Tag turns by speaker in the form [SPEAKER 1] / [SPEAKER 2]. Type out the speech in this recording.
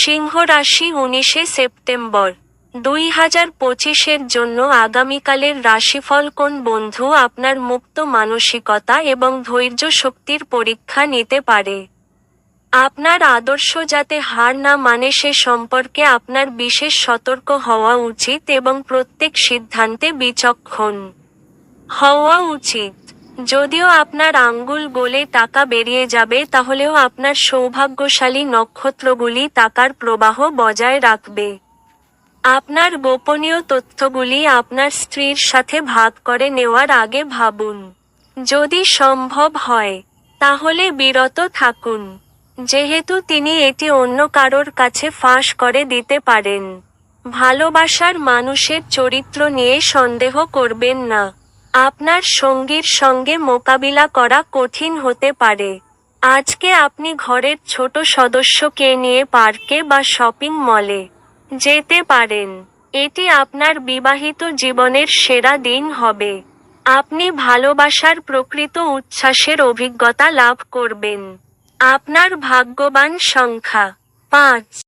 [SPEAKER 1] সিংহ রাশি উনিশে সেপ্টেম্বর। দুই হাজার পঁচিশের জন্য আগামীকালের রাশিফল কোন বন্ধু আপনার মুক্ত মানসিকতা এবং ধৈর্য শক্তির পরীক্ষা নিতে পারে? আপনার আদর্শ যাতে হার না মানে সে সম্পর্কে আপনার বিশেষ সতর্ক হওয়া উচিত এবং প্রত্যেক সিদ্ধান্তে বিচক্ষণ হওয়া উচিত। যদিও আপনার আঙ্গুল গোলে টাকা বেরিয়ে যাবে, তাহলেও আপনার সৌভাগ্যশালী নক্ষত্রগুলি টাকার প্রবাহ বজায় রাখবে। আপনার গোপনীয় তথ্যগুলি আপনার স্ত্রীর সাথে ভাগ করে নেওয়ার আগে ভাবুন। যদি সম্ভব হয়, তাহলে বিরত থাকুন। যেহেতু তিনি এটি অন্য কারোর কাছে ফাঁস করে দিতে পারেন। ভালোবাসার মানুষের চরিত্র নিয়ে সন্দেহ করবেন না। আপনার সঙ্গীর সঙ্গে মোকাবিলা করা কঠিন হতে পারে। আজকে আপনি ঘরের ছোট সদস্যকে নিয়ে পার্কে বা শপিং মলে যেতে পারেন। এটি আপনার বিবাহিত জীবনের সেরা দিন হবে। আপনি ভালোবাসার প্রকৃত উচ্ছ্বাসের অভিজ্ঞতা লাভ করবেন। আপনার ভাগ্যবান সংখ্যা পাঁচ।